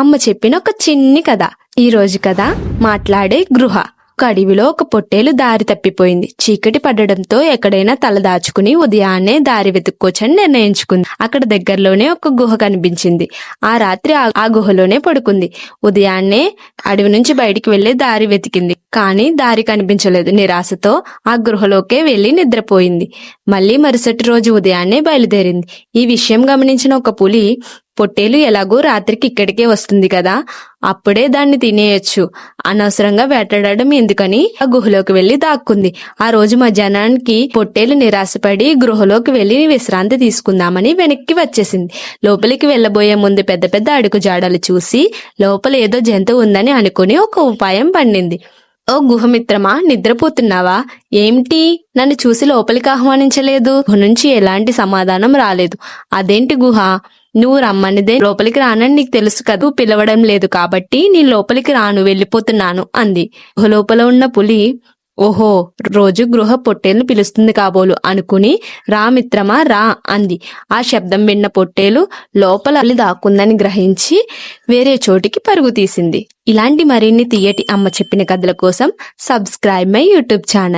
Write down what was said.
అమ్మ చెప్పిన ఒక చిన్ని కథ. ఈ రోజు కథ మాట్లాడే గృహ. ఒక అడవిలో ఒక పొట్టేలు దారి తప్పిపోయింది. చీకటి పడడంతో ఎక్కడైనా తల దాచుకుని ఉదయాన్నే దారి వెతుక్కోచని నిర్ణయించుకుంది. అక్కడ దగ్గరలోనే ఒక గుహ కనిపించింది. ఆ రాత్రి ఆ- గుహలోనే పడుకుంది. ఉదయాన్నే అడవి నుంచి బయటికి వెళ్ళి దారి వెతికింది. కానీ దారి కనిపించలేదు. నిరాశతో ఆ గృహలోకే వెళ్ళి నిద్రపోయింది. మళ్ళీ మరుసటి రోజు ఉదయాన్నే బయలుదేరింది. ఈ విషయం గమనించిన ఒక పులి పొట్టేలు ఎలాగో రాత్రికి ఇక్కడికే వస్తుంది కదా అప్పుడే దాన్ని తినేయొచ్చు. అనవసరంగా వేటాడడం ఎందుకని? ఆ గుహలోకి వెళ్ళి దాక్కుంది. ఆ రోజు మధ్యాహ్నానికి పొట్టేలు నిరాశపడి గృహలోకి వెళ్ళి విశ్రాంతి తీసుకుందామని వెనక్కి వచ్చేసింది. లోపలికి వెళ్ళబోయే ముందు పెద్ద పెద్ద అడుగు జాడలు చూసి లోపల ఏదో జంతువు ఉందని అనుకుని ఒక ఉపాయం పండింది. ఓ గుహమిత్రమా నిద్రపోతున్నావా? ఏమిటి? నన్ను చూసి లోపలికి ఆహ్వానించలేదు. గుహ నుంచి ఎలాంటి సమాధానం రాలేదు. అదేంటి గుహ? నువ్వు రమ్మనిదే. లోపలికి రానని నీకు తెలుసు కదా పిలవడం లేదు కాబట్టి నీ లోపలికి రాను వెళ్ళిపోతున్నాను అంది. లోపల ఉన్న పులి ఓహో రోజు గృహ పొట్టేలు పిలుస్తుంది కాబోలు అనుకుని రా మిత్రమా రా అంది. ఆ శబ్దం విన్న పొట్టేలు లోపల అల్లి దాక్కుందని గ్రహించి వేరే చోటికి పరుగు తీసింది. ఇలాంటి మరిన్ని తీయటి అమ్మ చెప్పిన కథల కోసం సబ్స్క్రైబ్ మై యూట్యూబ్ ఛానల్.